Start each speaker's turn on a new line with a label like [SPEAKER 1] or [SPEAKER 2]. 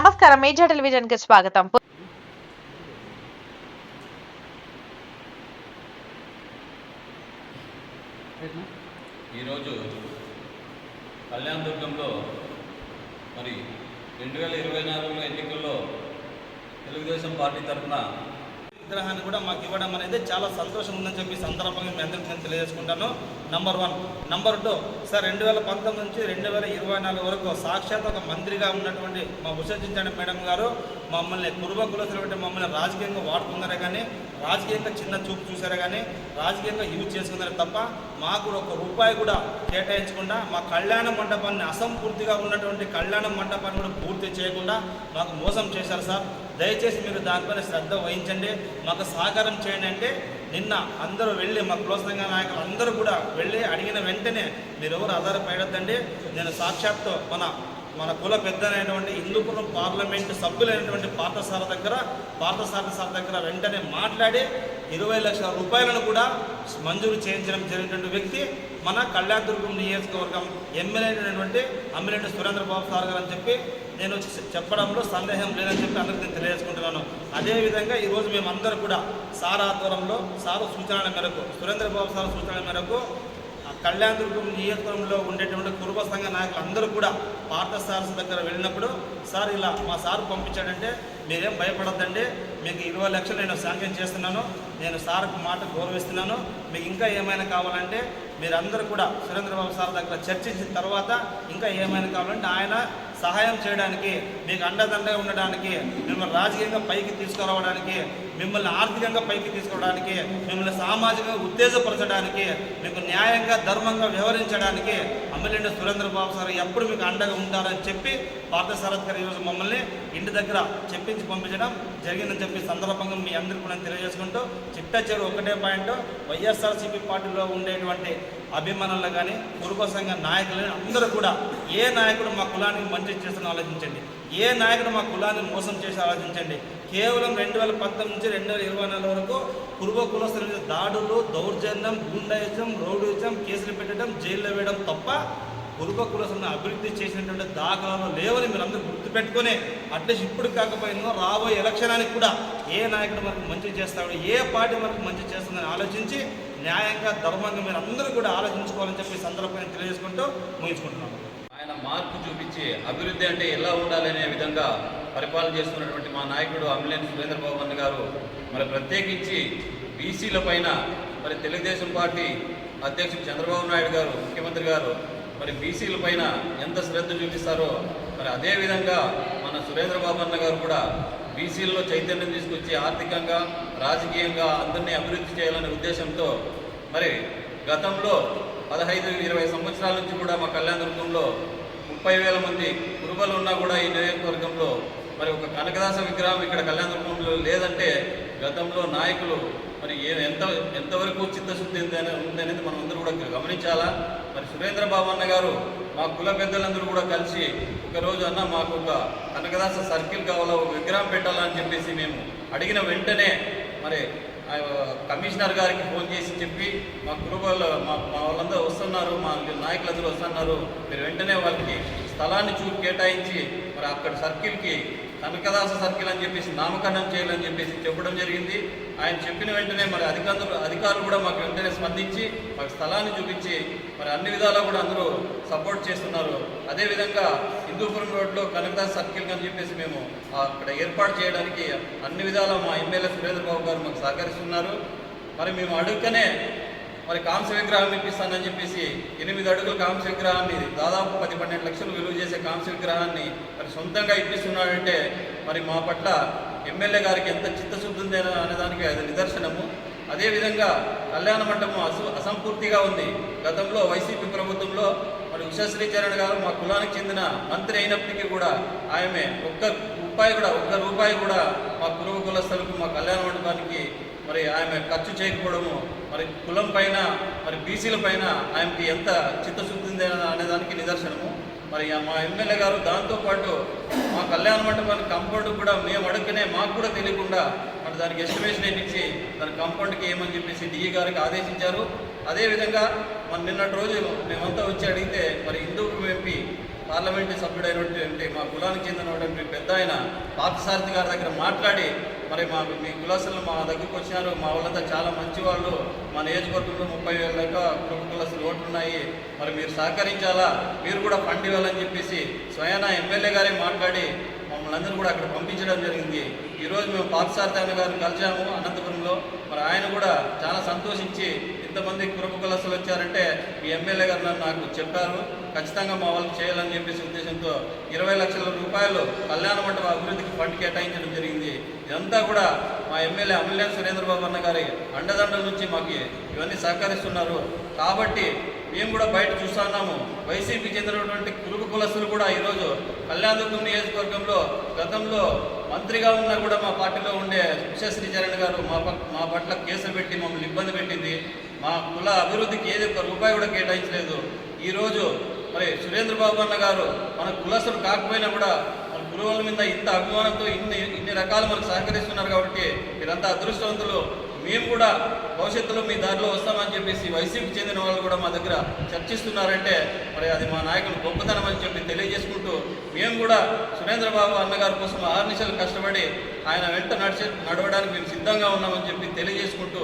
[SPEAKER 1] నమస్కారం. మేజర్ టెలివిజన్కి స్వాగతం
[SPEAKER 2] ఈరోజు కళ్యాణదుర్గంలో మరి రెండు వేల ఇరవై నాలుగులో ఎన్నికల్లో తెలుగుదేశం పార్టీ తరఫున
[SPEAKER 3] విగ్రహాన్ని కూడా మాకు ఇవ్వడం అనేది చాలా సంతోషం ఉందని చెప్పి సందర్భంగా మీ అందరికీ నేను తెలియజేసుకుంటాను. Number one number two sir రెండు వేల పంతొమ్మిది నుంచి రెండు వేల ఇరవై నాలుగు వరకు సాక్షాత్ ఒక మంత్రిగా ఉన్నటువంటి మా విసర్జించండి మేడం గారు మమ్మల్ని కురుబ కులసినటువంటి మమ్మల్ని రాజకీయంగా వాడుకున్నారే కానీ రాజకీయంగా చిన్న చూపు చూసారే కానీ రాజకీయంగా యూజ్ చేసుకున్నారే తప్ప మాకు ఒక రూపాయి కూడా కేటాయించకుండా మా కళ్యాణ మండపాన్ని అసంపూర్తిగా ఉన్నటువంటి కళ్యాణ మండపాన్ని కూడా పూర్తి చేయకుండా మాకు మోసం చేశారు సార్. దయచేసి మీరు దానిపైన శ్రద్ధ వహించండి. మాకు సహకారం చేయండి అంటే నిన్న అందరూ వెళ్ళి మా కుల సంఘ నాయకులు అందరూ కూడా వెళ్ళి అడిగిన వెంటనే మీరు ఎవరు ఆధారపడద్దండి. నేను సాక్షాత్తు మన మన కుల పెద్దలైనటువంటి హిందూపురం పార్లమెంటు సభ్యులైనటువంటి పార్థసార దగ్గర పార్థసార సార్ దగ్గర వెంటనే మాట్లాడి ఇరవై లక్షల రూపాయలను కూడా మంజూరు చేయించడం జరిగినటువంటి వ్యక్తి మన కళ్యాణదుర్గం నియోజకవర్గం ఎమ్మెల్యే అయినటువంటి అమ్మిరెడ్డి సురేంద్ర బాబు సార్ గారు అని చెప్పి నేను చెప్పడంలో సందేహం లేదని చెప్పి అందరికీ నేను తెలియజేసుకుంటున్నాను. అదేవిధంగా ఈరోజు మేమందరూ కూడా సార్ ఆధ్వర్యంలో సారు సూచనల మేరకు సురేంద్ర బాబు సార్ సూచనల మేరకు ఆ కళ్యాణదుర్గం నియోజకవర్గంలో ఉండేటువంటి కురుబ సంఘ నాయకులు అందరూ కూడా పార్థ సార్స్ దగ్గర వెళ్ళినప్పుడు సార్ ఇలా మా సార్ పంపించాడంటే మీరేం భయపడద్దండి? మీకు ఇరవై లక్షలు నేను శాంక్షన్ చేస్తున్నాను. నేను సార్కు మాట గౌరవిస్తున్నాను. మీకు ఇంకా ఏమైనా కావాలంటే మీరందరూ కూడా సురేంద్రబాబు సార్ దగ్గర చర్చించిన తర్వాత ఇంకా ఏమైనా కావాలంటే ఆయన సహాయం చేయడానికి మీకు అండదండగా ఉండడానికి మిమ్మల్ని రాజకీయంగా పైకి తీసుకురావడానికి మిమ్మల్ని ఆర్థికంగా పైకి తీసుకురావడానికి మిమ్మల్ని సామాజికంగా ఉత్తేజపరచడానికి మీకు న్యాయంగా ధర్మంగా వ్యవహరించడానికి అమ్మలేండి సురేంద్రబాబు సార్ ఎప్పుడు మీకు అండగా ఉంటారని చెప్పి పార్థ శరత్ గారు ఈరోజు మమ్మల్ని ఇంటి దగ్గర చెప్పించి పంపించడం జరిగిందని చెప్పి సందర్భంగా మీ అందరికీ కూడా తెలియజేసుకుంటూ చిట్ట చెరువు ఒకటే పాయింట్ వైఎస్ఆర్సీపీ పార్టీలో ఉండేటువంటి అభిమానులు కానీ కురుబ సంఘ నాయకులు కానీ అందరూ కూడా ఏ నాయకుడు మా కులానికి మంచి చేస్తున్న ఆలోచించండి. ఏ నాయకుడు మా కులాన్ని మోసం చేసి ఆలోచించండి. కేవలం రెండు వేల పంతొమ్మిది నుంచి రెండు వేల ఇరవై నాలుగు వరకు కురుబ కులస్తుల మీద దాడులు దౌర్జన్యం గుండాయిజం రౌడిజం కేసులు పెట్టడం జైల్లో వేయడం తప్ప కురుబ కులస్తులను అభివృద్ధి చేసినటువంటి దాఖలాలు లేవని మీరు అందరూ గుర్తుపెట్టుకుని అట్లీస్ట్ ఇప్పుడు కాకపోయినా రాబోయే ఎలక్షనానికి కూడా ఏ నాయకుడు మనకు మంచి చేస్తాడు ఏ పార్టీ మనకు మంచి చేస్తుందని ఆలోచించి న్యాయంగా ధర్మంగా మీరు అందరూ కూడా ఆలోచించుకోవాలని చెప్పి సందర్భంగా తెలియజేసుకుంటూ ముగించుకుంటున్నాను
[SPEAKER 2] ఆయన మార్పు చూపించి అభివృద్ధి అంటే ఎలా ఉండాలనే విధంగా పరిపాలన చేస్తున్నటువంటి మా నాయకుడు అమ్మిలేని సురేంద్రబాబు అన్న గారు మరి ప్రత్యేకించి బీసీల పైన మరి తెలుగుదేశం పార్టీ అధ్యక్షుడు చంద్రబాబు నాయుడు గారు ముఖ్యమంత్రి గారు మరి బీసీల పైన ఎంత శ్రద్ధ చూపిస్తారో మరి అదేవిధంగా మన సురేంద్రబాబు అన్న గారు కూడా బీసీల్లో చైతన్యం తీసుకొచ్చి ఆర్థికంగా రాజకీయంగా అందరినీ అభివృద్ధి చేయాలనే ఉద్దేశంతో మరి గతంలో పదహైదు ఇరవై సంవత్సరాల నుంచి కూడా మా కళ్యాణదుర్గంలో ముప్పై వేల మంది కురుబలు ఉన్నా కూడా ఈ నియోజకవర్గంలో మరి ఒక కనకదాస విగ్రహం ఇక్కడ కళ్యాణదుర్గంలో లేదంటే గతంలో నాయకులు మరి ఏ ఎంత ఎంతవరకు చిత్తశుద్ధి ఉందనేది మనం అందరూ కూడా గమనించాలా? మరి సురేంద్ర బాబు అన్న గారు మా కుల పెద్దలందరూ కూడా కలిసి ఒకరోజు అన్న మాకు ఒక కనకదాస సర్కిల్ కావాలా ఒక విగ్రహం పెట్టాలని చెప్పేసి మేము అడిగిన వెంటనే మరి ఆ కమిషనర్ గారికి ఫోన్ చేసి చెప్పి మా కుటుంబాలు మా మా వాళ్ళందరూ వస్తున్నారు మా నాయకులందరూ వస్తున్నారు. మీరు వెంటనే వాళ్ళకి స్థలాన్ని చూ కేటాయించి మరి అక్కడ సర్కిల్కి కనకదాస సర్కిల్ అని చెప్పేసి నామకరణం చేయాలని చెప్పేసి చెప్పడం జరిగింది. ఆయన చెప్పిన వెంటనే మరి అధికారులు అధికారులు కూడా మాకు వెంటనే స్పందించి మాకు స్థలాన్ని చూపించి మరి అన్ని విధాలా కూడా అందరూ సపోర్ట్ చేస్తున్నారు. అదేవిధంగా హిందూపురం రోడ్లో కనకదాస్ సర్కిల్ అని చెప్పేసి మేము అక్కడ ఏర్పాటు చేయడానికి అన్ని విధాలా మా ఎమ్మెల్యే సురేంద్రబాబు గారు మాకు సహకరిస్తున్నారు. మరి మేము అడుగుకనే మరి కాంస్య విగ్రహం ఇప్పిస్తానని చెప్పేసి ఎనిమిది అడుగుల కాంస్య విగ్రహాన్ని దాదాపు పది పన్నెండు లక్షలు విలువ చేసే కాంస్య విగ్రహాన్ని మరి సొంతంగా ఇప్పిస్తున్నాడంటే మరి మా పట్ల ఎమ్మెల్యే గారికి ఎంత చిత్తశుద్ధి ఉంది అనే అనేదానికి అది నిదర్శనము. అదేవిధంగా కళ్యాణ మండపం అసు అసంపూర్తిగా ఉంది. గతంలో వైసీపీ ప్రభుత్వంలో మరి ఉషశ్రీ చరణ్ గారు మా కులానికి చెందిన మంత్రి అయినప్పటికీ కూడా ఆమె ఒక్క రూపాయి కూడా ఒక్క రూపాయి కూడా మా కురువ కులస్తులకు మా కళ్యాణ మండపానికి మరి ఆమె ఖర్చు చేయకపోవడము మరి కులం పైన మరి బీసీల పైన ఆమెకి ఎంత చిత్తశుద్ధి ఉంది అనేదానికి నిదర్శనము. మరి మా ఎమ్మెల్యే గారు దాంతోపాటు మా కళ్యాణ మండపానికి కాంపౌండ్ కూడా మేము అడుగునే మాకు కూడా తెలియకుండా మరి దానికి ఎస్టిమేషన్ ఇచ్చి దాని కాంపౌండ్కి ఏమని చెప్పేసి డిఈ గారికి ఆదేశించారు. అదేవిధంగా మన నిన్నటి రోజు మేమంతా వచ్చి అడిగితే మరి హిందూ ఎంపీ పార్లమెంటు సభ్యుడైనటువంటి మా కులానికి చెందినటువంటి పెద్ద ఆయన పార్థసారథి గారి దగ్గర మాట్లాడి మరి మా మీ కులాసులు మా దగ్గరికి వచ్చినారు. మా వాళ్ళంతా చాలా మంచి వాళ్ళు. మా నియోజకవర్గంలో ముప్పై వేల దాకా కుటుంబ కులాసులు ఓట్లు ఉన్నాయి. మరి మీరు సహకరించాలా? మీరు కూడా ఫండ్ ఇవ్వాలని చెప్పేసి స్వయాన ఎమ్మెల్యే గారే మాట్లాడి మమ్మల్ని అందరూ కూడా అక్కడ పంపించడం జరిగింది. ఈరోజు మేము పార్థసారథి గారిని కలిసాము అనంతపురంలో. మరి ఆయన కూడా చాలా సంతోషించి ఇంతమంది కురపు కులస్తులు వచ్చారంటే మీ ఎమ్మెల్యే గారు నన్ను నాకు చెప్పారు. ఖచ్చితంగా మా వాళ్ళకి చేయాలని చెప్పేసి ఉద్దేశంతో ఇరవై లక్షల రూపాయలు కళ్యాణ మండప అభివృద్ధికి ఫండ్ కేటాయించడం జరిగింది. ఇదంతా కూడా మా ఎమ్మెల్యే అమూల్యాన్ సురేంద్రబాబు అన్న గారి అండదండల నుంచి మాకు ఇవన్నీ సహకరిస్తున్నారు. కాబట్టి మేము కూడా బయట చూస్తున్నాము వైసీపీ చెందినటువంటి కురుగు కులస్తులు కూడా ఈరోజు కళ్యాణదుర్గం నియోజకవర్గంలో గతంలో మంత్రిగా ఉన్నా కూడా మా పార్టీలో ఉండే విశ్వశ్రీ చరణ్ గారు మా మా పట్ల కేసులు పెట్టి మమ్మల్ని ఇబ్బంది పెట్టింది. మా కుల అభివృద్ధికి ఏది ఒక్క రూపాయి కూడా కేటాయించలేదు. ఈరోజు మరి సురేంద్ర బాబు అన్న గారు మన కులస్తులు కాకపోయినా కూడా గురువుల మీద ఇంత అభిమానంతో ఇన్ని ఇన్ని రకాలు మనకు సహకరిస్తున్నారు కాబట్టి మీరంతా అదృష్టవంతులు. మేము కూడా భవిష్యత్తులో మీ దారిలో వస్తామని చెప్పేసి వైసీపీ చెందిన వాళ్ళు కూడా మా దగ్గర చర్చిస్తున్నారంటే మరి అది మా నాయకులు గొప్పతనం అని చెప్పి తెలియజేసుకుంటూ మేము కూడా సురేంద్రబాబు అన్నగారి కోసం ఆరు నిమిషాలు కష్టపడి ఆయన వెంట నడిచే నడవడానికి మేము సిద్ధంగా ఉన్నామని చెప్పి తెలియజేసుకుంటూ